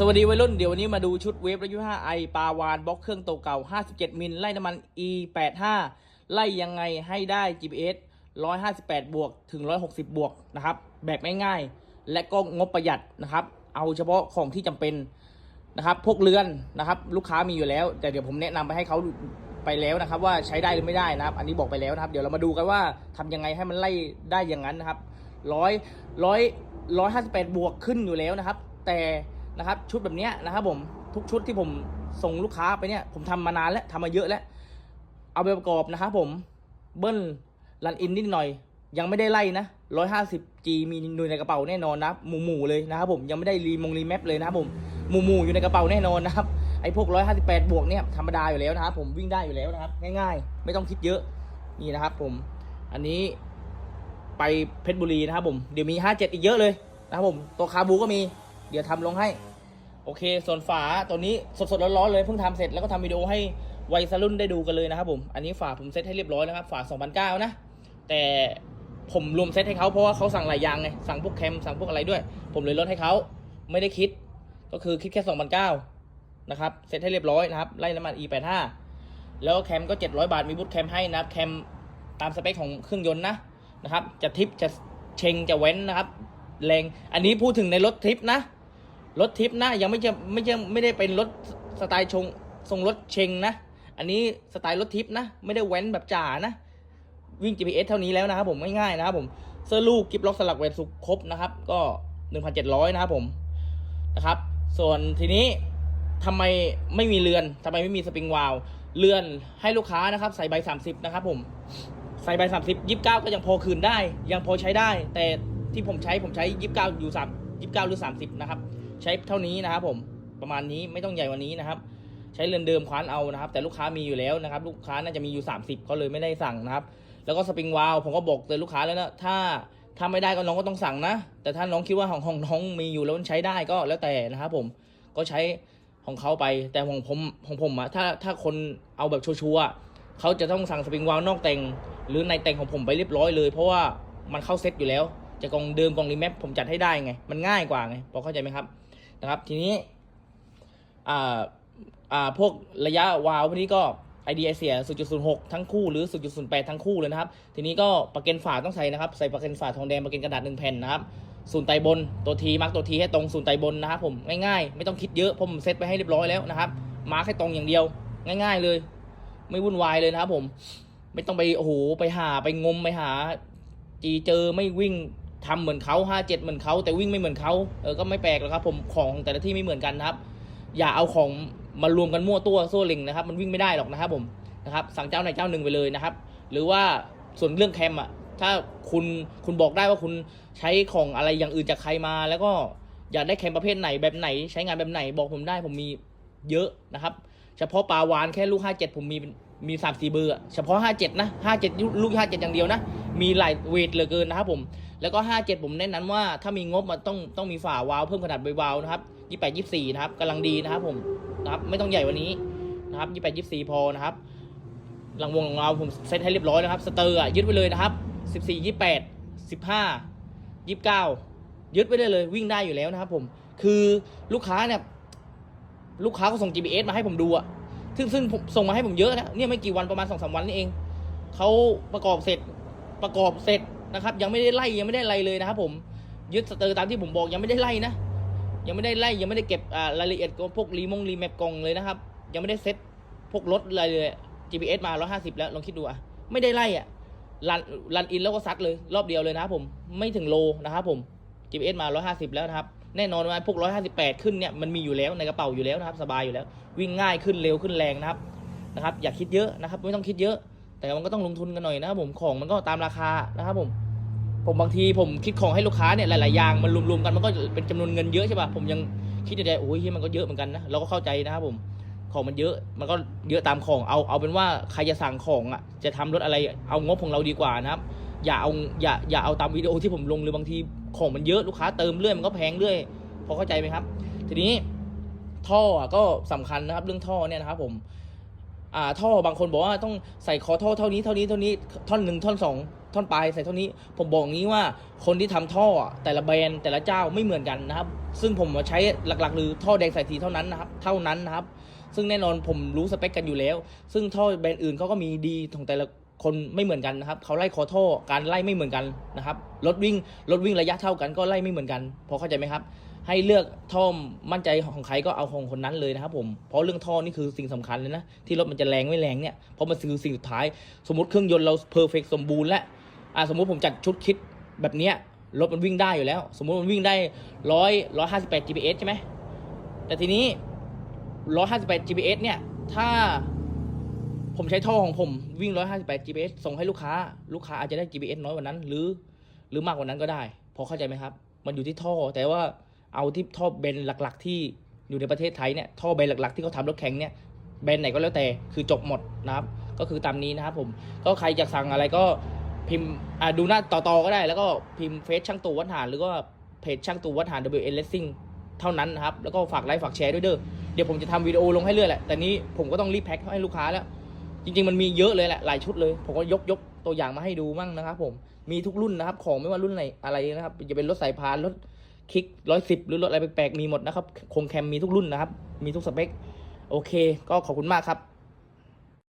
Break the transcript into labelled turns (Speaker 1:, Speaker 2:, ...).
Speaker 1: สวัสดีวัยรุ่นเดี๋ยววันนี้มาดูชุดเวฟระยุ5ไอปาวานบล็อกเครื่องตัวเก่า 57 มิลไล่น้ำมัน E 85ไล่ยังไงให้ได้ GPS 158 บวกถึง 160 บวกนะครับ แบบง่ายๆ และก็งบประหยัดนะครับ เอาเฉพาะของที่จำเป็นนะครับ พวกเรือนนะครับ ลูกค้ามีอยู่แล้ว แต่เดี๋ยวผมแนะนำไปให้เขาไปแล้วนะครับ ว่าใช้ได้หรือไม่ได้นะครับ อันนี้บอกไปแล้วนะครับ เดี๋ยวเรามาดูกันว่าทำยังไงให้มันไล่ได้อย่างนั้นนะครับร้อยร้อยร้อยห้าสิบแปดบวกขึ้นอยู่แล้วนะครับ แต่ นะครับ ชุดแบบนี้นะครับผมทุกชุดที่ผมส่งลูกค้าไปเนี่ย ผมทำมานานแล้วทำมาเยอะแล้ว เอาไปประกอบนะครับผมเบิ้ลรันอินนิดหน่อย ยังไม่ได้ไล่นะร้อยห้าสิบจีมีอยู่ในกระเป๋าแน่นอนนะหมู่หมู่เลยนะครับผมยังไม่ได้รีมงรีแมปเลยนะครับผมหมู่หมู่อยู่ในกระเป๋าแน่นอนนะครับไอ้พวกร้อยห้าสิบแปดบวกเนี่ยธรรมดาอยู่แล้วนะครับผมวิ่งได้อยู่แล้วนะครับ ง่ายๆ ไม่ต้องคิดเยอะนี่นะครับผมอันนี้ไปเพชรบุรีนะครับผมเดี๋ยวมี 57 อีกเยอะเลยนะครับผมตัวคาบูก็มี เดี๋ยวทำลงให้ โอเค ส่วนฝาตัวนี้สดๆร้อนๆเลยเพิ่งทำเสร็จแล้วก็ทำวิดีโอให้วัยรุ่นได้ดูกันเลยนะครับผม อันนี้ฝาผมเซตให้เรียบร้อยแล้วครับ ฝา2009นะ แต่ผมรวมเซตให้เขาเพราะว่าเขาสั่งหลายอย่างไง สั่งพวกแคม สั่งพวกอะไรด้วย ผมเลยลดให้เขาไม่ได้คิด ก็คือคิดแค่2009นะครับ เซตให้เรียบร้อยนะครับ ไล่น้ำมัน E85 แล้วแคมก็ 700 บาท มีบูทแคมให้นะครับ แคมตามสเปคของเครื่องยนต์นะนะครับ จะทิป จะเชง จะเว้นนะครับ แรง อันนี้พูดถึงในรถทิปนะ รถทิปนะยังไม่จะไม่จะไม่ได้เป็นรถสไตล์ชงทรงรถเชงนะ อันนี้สไตล์รถทิปนะ ไม่ได้แว้นแบบจ๋านะ วิ่ง GPS เท่านี้แล้วนะครับผมง่ายๆนะครับผมเสื้อลูกกิฟล็อกสลักเวทสุกครบนะครับ ก็1,700นะครับผมนะครับ ส่วนทีนี้ทำไมไม่มีเรือนทำไมไม่มีสปริงวาลเรือนให้ลูกค้านะครับ ใส่ใบ30นะครับผมใส่ใบสามสิบยี่สิบเก้าก็ยังพอคืนได้ ยังพอใช้ได้ แต่ที่ผมใช้ผมใช้ยี่สิบเก้าอยู่สามยี่สิบเก้าหรือสามสิบนะครับ ใช้เท่านี้นะครับผมประมาณนี้ไม่ต้องใหญ่กว่านี้นะครับ ใช้เรือนเดิมคว้านเอานะครับ แต่ลูกค้ามีอยู่แล้วนะครับ ลูกค้าน่าจะมีอยู่ 30เขาเลยไม่ได้สั่งนะครับ แล้วก็สปริงวาลวผมก็บอกเตือนลูกค้าแล้วนะถ้าถ้าไม่ได้ก็น้องก็ต้องสั่งนะ แต่ถ้าน้องคิดว่าของของน้องมีอยู่แล้วมันใช้ได้ก็แล้วแต่นะครับผมก็ใช้ของเขาไป แต่ของผมของผมอะถ้าถ้าคนเอาแบบชัวร์เขาจะต้องสั่งสปริงวาลวนอกแต่ง หรือในแต่งของผมไปเรียบร้อยเลย เพราะว่ามันเข้าเซ็ตอยู่แล้ว จะกองเดิมกองรีแมปผมจัดให้ได้ไง มันง่ายกว่าไงพอเข้าใจไหมครับ นะครับ ทีนี้อ่าอ่าพวกระยะวาล์วพวกนี้ก็ไอเดียเสีย 0.06 ทั้งคู่หรือ 0.08 ทั้งคู่เลยนะครับ ทีนี้ก็ประเกันฝาต้องใส่นะครับ ใส่ประเกันฝาทองแดงประเกันกระดาษหนึ่งแผ่นนะครับศูนย์ไตบนตัวทีมาร์กตัวทีให้ตรงศูนย์ไตบนนะครับผมง่ายๆ ไม่ต้องคิดเยอะผมเซตไปให้เรียบร้อยแล้วนะครับ มาร์กให้ตรงอย่างเดียว ง่าย ๆเลย ไม่วุ่นวายเลยนะครับผม ไม่ต้องไปโอ้โหไปหาไปงมไปหาจีเจอไม่วิ่ง ทำเหมือนเขาห้าเจ็ดเหมือนเขาแต่วิ่งไม่เหมือนเขาเออก็ไม่แปลกหรอกครับ ผมของแต่ละที่ไม่เหมือนกันนะครับ อย่าเอาของมารวมกันมั่วตัวโซ่ลิงนะครับ มันวิ่งไม่ได้หรอกนะครับผมนะครับ สั่งเจ้าไหนเจ้าหนึ่งไปเลยนะครับ หรือว่าส่วนเรื่องแคมอะถ้าคุณคุณบอกได้ว่าคุณใช้ของอะไรอย่างอื่นจากใครมา แล้วก็อยากได้แคมประเภทไหนแบบไหน ใช้งานแบบไหนบอกผมได้ผมมีเยอะนะครับ เฉพาะปลาวานแค่ลูกห้าเจ็ดผมมีมีสามสี่เบอร์อเฉพาะห้าเจ็ดนะห้าเจ็ดลูกห้าเจ็ดอย่างเดียวนะ มีหลายเวทเหลือเกินนะครับผม แล้วก็ห้าเจ็ดผมแนะนำว่าถ้ามีงบมันต้องต้องมีฝาวาล์วเพิ่มขนาดใบวาล์วนะครับยี่แปดยี่สี่นะครับกำลังดีนะครับผมนะครับไม่ต้องใหญ่วันนี้นะครับยี่แปดยี่สี่พอนะครับหลังวงของเราผมเซตให้เรียบร้อยนะครับสเตอร์ยึดไว้เลยนะครับสิบสี่ยี่แปดสิบห้ายี่เก้ายึดไว้ได้เลยวิ่งได้อยู่แล้วนะครับ ผมคือลูกค้าเนี่ยลูกค้าเขาส่ง GPS มาให้ผมดูอะซึ่งซึ่งส่งมาให้ผมเยอะนะเนี่ยไม่กี่วันประมาณสองสามวันนี่เองเขาประกอบเสร็จประกอบเสร็จ นะครับ ยังไม่ได้ไล่ยังไม่ได้อะไรเลยนะครับผมยึดสเตอร์ตามที่ผมบอกยังไม่ได้ไล่นะ ยังไม่ได้ไล่ยังไม่ได้เก็บรายละเอียดของพวกรีมงรีแมปกล่องเลยนะครับ ยังไม่ได้เซ็ตพวกรถอะไรเลย GPS มา 150 แล้วลองคิดดูอะไม่ได้ไล่อะรันรันอินแล้วก็ซัดเลย รอบเดียวเลยนะครับผมไม่ถึงโลนะครับผม GPS มา 150 แล้วนะครับแน่นอนว่าพวก 158 ขึ้นเนี่ยมันมีอยู่แล้วในกระเป๋าอยู่แล้วนะครับ สบายอยู่แล้ว วิ่งง่ายขึ้นเร็วขึ้นแรงนะครับนะครับ อย่าคิดเยอะนะครับ ไม่ต้องคิดเยอะ แต่มันก็ต้องลงทุนกันหน่อยนะครับผมของมันก็ตามราคานะครับผม ผมบางทีผมคิดของให้ลูกค้าเนี่ยหลายๆอย่างมันรวมๆกันมันก็เป็นจำนวนเงินเยอะใช่ป่ะผมยังคิดในใจโอ้ยมันก็เยอะเหมือนกันนะเราก็เข้าใจนะครับผมของมันเยอะมันก็เยอะตามของเอาเอาเป็นว่าใครจะสั่งของอะจะทำรถอะไรเอางบของเราดีกว่านะครับ อย่าเอาอย่าอย่าเอาตามวิดีโอที่ผมลงหรือบางทีของมันเยอะลูกค้าเติมเรื่อยมันก็แพงเรื่อยพอเข้าใจไหมครับ ทีนี้ท่ออะก็สำคัญนะครับ เรื่องท่อเนี่ยนะครับผม อ่าท่อบางคนบอกว่าต้องใส่คอท่อเท่านี้เท่านี้เท่านี้ท่อนหนึ่งท่อนสองท่อนปลายใส่เท่านี้ ผมบอกงี้ว่าคนที่ทำท่อแต่ละแบรนด์แต่ละเจ้าไม่เหมือนกันนะครับ ซึ่งผมมาใช้หลักๆหรือท่อแดงใสายทีเท่านั้นนะครับ เท่านั้นนะครับ ซึ่งแน่นอนผมรู้สเปคกันอยู่แล้ว ซึ่งท่อแบรนด์อื่นเขาก็มีดีของแต่ละคนไม่เหมือนกันนะครับเขาไล่คอท่อการไล่ไม่เหมือนกันนะครับรถวิ่งรถวิ่งระยะเท่ากันก็ไล่ไม่เหมือนกันพอเข้าใจไหมครับ ให้เลือกท่อมั่นใจของใครก็เอาของคนนั้นเลยนะครับผมเพราะเรื่องท่อนี่คือสิ่งสำคัญเลยนะที่รถมันจะแรงไม่แรงเนี่ยเพราะมันคือสิ่งสุดท้าย สมมติเครื่องยนต์เราเพอร์เฟกสมบูรณ์แล้วอ่าสมมติผมจัดชุดคิดแบบเนี้ยรถมันวิ่งได้อยู่แล้ว สมมติมันวิ่งได้ร้อยร้อยห้าสิบแปด GPS ใช่ไหมแต่ทีนี้ร้อยห้าสิบแปด GPS เนี่ย ถ้าผมใช้ท่อของผมวิ่ง158 GPS ส่งให้ลูกค้า ลูกค้าอาจจะได้ GPS น้อยกว่านั้น หรือ หรือมากกว่านั้นก็ได้ พอเข้าใจไหมครับ มันอยู่ที่ท่อแต่ว่า เอาที่ท่อแบนหลักๆ ที่อยู่ในประเทศไทยเนี่ยท่อแบนหลักๆ ที่เขาทำรถแข่งเนี่ยแบนไหนก็แล้วแต่คือจบหมดนะครับ ก็คือตามนี้นะครับผมก็ใครจะสั่งอะไรก็พิมพ์ดูหน้าต่อๆก็ได้ แล้วก็พิมพ์เฟซช่างตูวัดหานหรือว่าเพจช่างตูวัดหาน WN Racing เท่านั้นนะครับ แล้วก็ฝากไลค์ฝากแชร์ด้วยเด้อเดี๋ยวผมจะทำวิดีโอลงให้เรื่อยแหละแต่นี้ผมก็ต้องรีบแพ็คให้ลูกค้าแล้ว จริง ๆ มันมีเยอะเลยแหละหลายชุดเลย ผมก็ยกยกตัวอย่างมาให้ดูมั่งนะครับผมมีทุกรุ่นนะครับ ของไม่ว่ารุ่นไหนอะไรนะครับจะเป็นรถสายพานรถ คลิกร้อยสิบหรือรถอะไรแปลกๆมีหมดนะครับคงแคมมีทุกรุ่นนะครับ มีทุกสเปค โอเค ก็ขอบคุณมากครับ